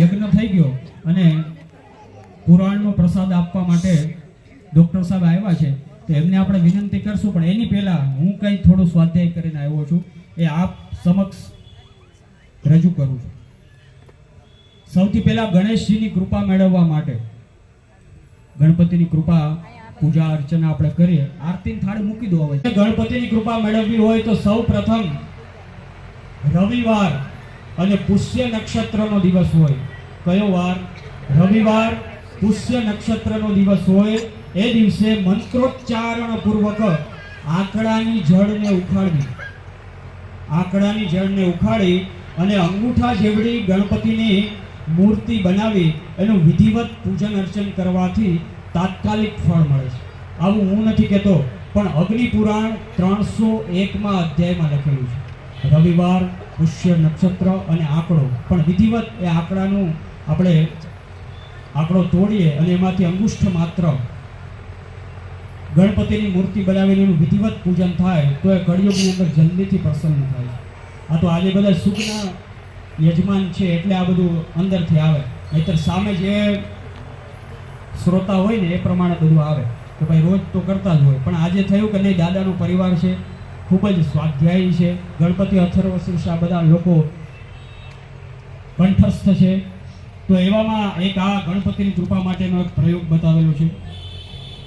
યજ્ઞ થઈ ગયો અને પુરાણનો પ્રસાદ આપવા માટે ડૉક્ટર સાહેબ આવ્યા છે, તો એમને આપણે વિનંતી કરશું. પણ એની પહેલા હું કંઈ થોડું સ્વાધ્યાય કરીને આવ્યો છું. એ આપ સમક્ષ રજૂ કરું છું. સૌથી પહેલા ગણેશજીની કૃપા મેળવવા માટે, ગણપતિની કૃપા પૂજા અર્ચના આપણે કરીએ. આરતીની થાળી મૂકી દો હવે. ગણપતિની કૃપા મેળવવી હોય તો સૌ પ્રથમ રવિવાર અને પુષ્ય નક્ષત્રનો દિવસ હોય. કયો વાર? રવિવાર, પુષ્ય નક્ષત્રનો દિવસ હોય, એ દિવસે મંત્રોચ્ચારણ પૂર્વક આંકડાની જળને ઉખાડવી આંકડાની જળને ઉખાડી અને અંગૂઠા જેવડી ગણપતિની મૂર્તિ બનાવી, એનું વિધિવત પૂજન અર્ચન કરવાથી તાત્કાલિક ફળ મળે છે. આવું હું નથી કહેતો, પણ અગ્નિપુરાણ ત્રણસો એકમાં અધ્યાયમાં લખેલું છે. રવિવાર, પુષ્ય નક્ષત્ર અને આંકડો. પણ વિધિવત એ આંકડાનું આપણે આંકડો તોડીએ અને એમાંથી અંગુષ્ઠ માત્ર ગણપતિની મૂર્તિ બનાવીને એનું વિધિવત પૂજન થાય, તો એ કળિયુગની અંદર જલ્દીથી પ્રસન્ન થાય. આ તો આજે બધા સુખના યજમાન છે એટલે આ બધું અંદરથી આવે. નહીતર સામે જે શ્રોતા હોય ને એ પ્રમાણે બધું આવે. કે ભાઈ રોજ તો કરતા જ હોય. પણ આજે થયું કે નહીં, દાદાનો પરિવાર છે, ખૂબ જ સ્વાધ્યાયી છે. ગણપતિ અથર્વ શીર્ષ આ બધા લોકો કંઠસ્થ છે. તો એવામાં એક આ ગણપતિની કૃપા માટેનો એક પ્રયોગ બતાવેલો છે.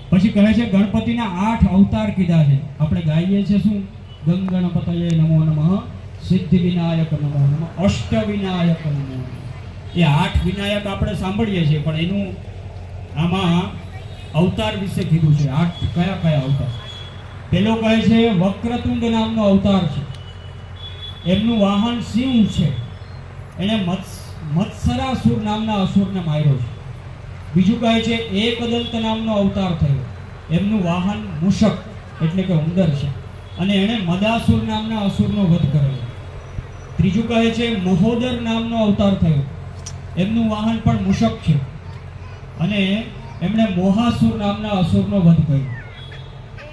પછી કહે છે, ગણપતિના આઠ અવતાર કીધા છે. આપણે ગાઈએ છીએ શું? ગંગ ગણપતયે નમો નમઃ સિદ્ધિ વિનાયક નમો નમઃ અષ્ટ વિનાયક નમો. એ આઠ વિનાયક આપણે સાંભળીએ છીએ, પણ એનું આમાં અવતાર વિશે કીધું છે. આઠ કયા કયા અવતાર? પેલો કહે છે, વક્રતુંડ નામનો અવતાર છે. એમનું વાહન સિંહ છે. એણે મત્સ મત્સરાસુર નામના અસુરને માર્યો છે. બીજું કહે છે, એકદંત નામનો અવતાર થયો. એમનું વાહન મૂષક એટલે કે ઉંદર છે. અને એણે મદાસુર નામના અસુરનો વધ કરેલો. ત્રીજું કહે છે, મહોદર નામનો અવતાર થયો. એમનું વાહન પણ મૂષક છે. અને એમણે મોહાસુર નામના અસુરનો વધ કર્યો.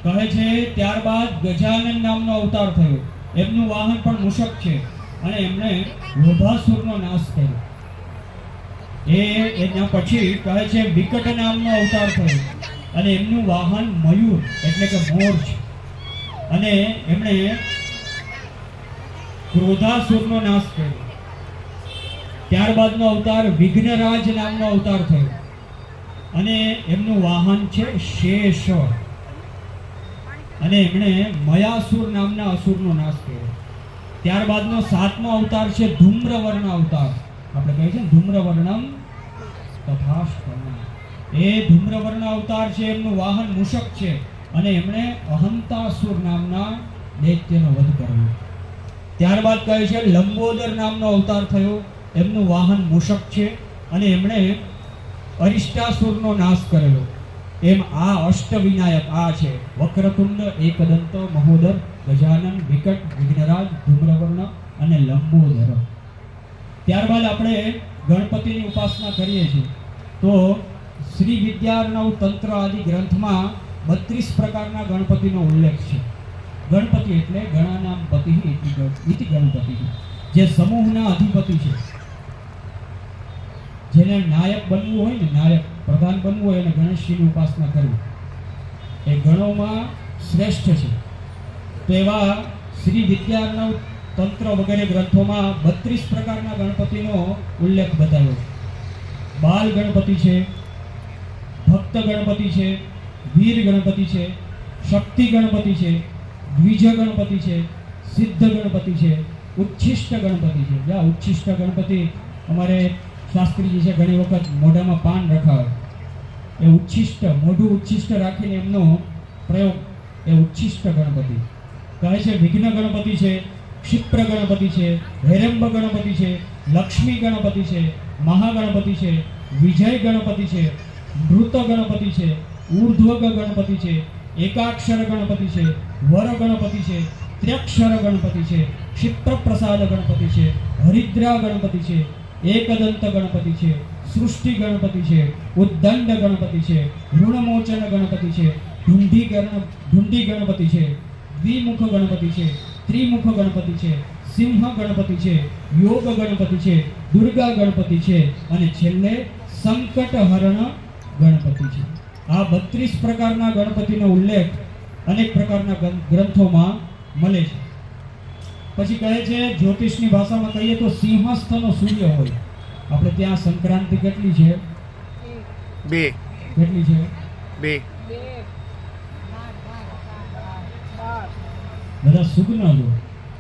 કહે છે, ત્યારબાદ ગજાનન નામનો અવતાર થયો. એમનું વાહન પણ મૂષક છે. અને એમણે લોભાસુરનો નાશ કર્યો. એ એના પછી કહે છે વિકટ નામનો અવતાર થયો. અને એમનું વાહન મયુર, એટલે કે મોર છે. અને એમણે ક્રોધાસુરનો નાશ કર્યો. ત્યારબાદનો અવતાર વિઘ્નરાજ નામનો અવતાર થયો. અને એમનું વાહન છે શેષ અને એમણે મયાસુર નામના અસુરનો નાશ કર્યો. ત્યારબાદનો સાતમો અવતાર છે ધૂમ્રવર્ણ અવતાર. આપણે કહીએ છીએ ધૂમ્રવર્ણમ તથાસ્તમ એ ધૂમ્રવર્ણ અવતાર છે, એમનું વાહન મૂષક છે, અને એમણે અહંતાસુર નામના દૈત્યનો વધ કર્યો. ત્યારબાદ કહે છે, લંબોદર નામનો અવતાર થયો, એમનું વાહન મૂષક છે, અને એમણે અરિષ્ટાસુરનો નાશ કરેલો. એમ આ અષ્ટવિનાયક આ છે, વક્રતુંડ, એકદંત, મહોદર, ગજાનન, વિકટ, વિઘ્નરાજ, ધૂમ્રવર્ણ અને લંબોદર. ત્યારબાદ આપણે ગણપતિની ઉપાસના કરીએ છીએ. તો શ્રી વિદ્યાર્ણવ તંત્ર આદિ ગ્રંથમાં બત્રીસ પ્રકારના ગણપતિનો ઉલ્લેખ છે. ગણપતિ એટલે ગણાનામ પતિ ઇતિ ગણપતિ જે સમૂહના અધિપતિ છે. જેને નાયક બનવું હોય ને, નાયક પ્રધાન બનવું હોય એને ગણેશજીની ઉપાસના કરવી. એ ગણોમાં શ્રેષ્ઠ છે. તો એવા શ્રી વિદ્યાર્ણવ તંત્ર વગેરે ગ્રંથોમાં બત્રીસ પ્રકારના ગણપતિનો ઉલ્લેખ બતાવ્યો બાલ ગણપતિ છે, ભક્ત ગણપતિ છે, વીર ગણપતિ છે, શક્તિ ગણપતિ છે, દ્વિજ ગણપતિ છે, સિદ્ધ ગણપતિ છે, ઉચ્છિષ્ટ ગણપતિ છે. જ્યાં ઉચ્છિષ્ટ ગણપતિ અમારે શાસ્ત્રીજી છે, ઘણી વખત મોઢામાં પાન રખાવે. એ ઉચ્છિષ્ટ, મોઢું ઉચ્છિષ્ટ રાખીને એમનો પ્રયોગ, એ ઉચ્છિષ્ટ ગણપતિ. કહે છે, વિઘ્ન ગણપતિ છે ક્ષિપ્ર ગણપતિ છે હેરંબ ગણપતિ છે લક્ષ્મી ગણપતિ છે, મહાગણપતિ છે વિજય ગણપતિ છે મૃત ગણપતિ છે ઉર્ધ્વગ ગણપતિ છે એકાક્ષર ગણપતિ છે વર ગણપતિ છે ત્ર્યક્ષર ગણપતિ છે ક્ષિપ્ર પ્રસાદ ગણપતિ છે હરિદ્રા ગણપતિ છે એકદંત ગણપતિ છે સૃષ્ટિ ગણપતિ છે ઉદ્દંડ ગણપતિ છે ઋણમોચન ગણપતિ છે ઢુંઢી ગણ ઢુંઢી ગણપતિ છે દ્વિમુખ ગણપતિ છે ત્રિમુખ ગણપતિ છે સિંહ ગણપતિ છે યોગ ગણપતિ છે દુર્ગા ગણપતિ છે અને છેલ્લે સંકટ હરણ ગણપતિ છે. આ બત્રીસ પ્રકારના ગણપતિનો ઉલ્લેખ અનેક પ્રકારના ગ્રંથોમાં મળે છે. પછી કહે છે જ્યોતિષની ભાષામાં કહીએ તો સિંહસ્થનો સૂર્ય હોય. આપણે ત્યાં સંક્રાંતિ કેટલી છે? બે. કેટલી છે? બે. બધા સુગ્ન જો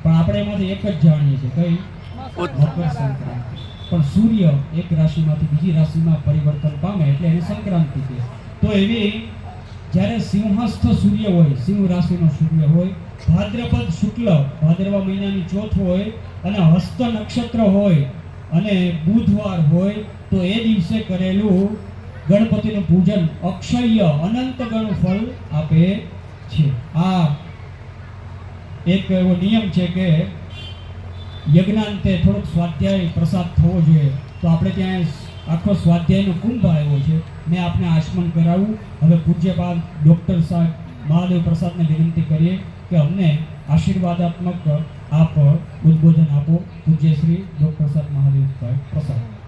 પણ આપણે એમાંથી એક જ જાણીએ છીએ. કઈ? મકર સંક્રાંતિ. પણ સૂર્ય એક રાશિમાંથી બીજી રાશિમાં પરિવર્તન પામે એટલે એને સંક્રાંતિ કહે. તો એવી જ્યારે સિંહસ્થ સૂર્ય હોય સિંહ રાશિનો સૂર્ય હોય ભાદ્રપદ શુક્લ ભાદરવા મહિનાની ચોથ હોય અને હસ્ત નક્ષત્ર હોય અને બુધવાર હોય તો એ દિવસે કરેલું ગણપતિનું પૂજન અક્ષય અનંત ગણ ફળ આપે છે. આ એક એવો નિયમ છે કે યજ્ઞાંતે થોડોક સ્વાધ્યાય પ્રસાદ થવો જોઈએ. તો આપણે ત્યાં આખો સ્વાધ્યાયનો કુંભ આવ્યો છે. મેં આપને આચમન કરાવું હવે પૂજ્યપાદ ડૉક્ટર સાહેબ મહાદેવ પ્રસાદને વિનંતી કરીએ કે અમને આશીર્વાદાત્મક આપ ઉદ્બોધન આપો. પૂજ્ય શ્રી ડૉક્ટર સાહેબ મહાદેવ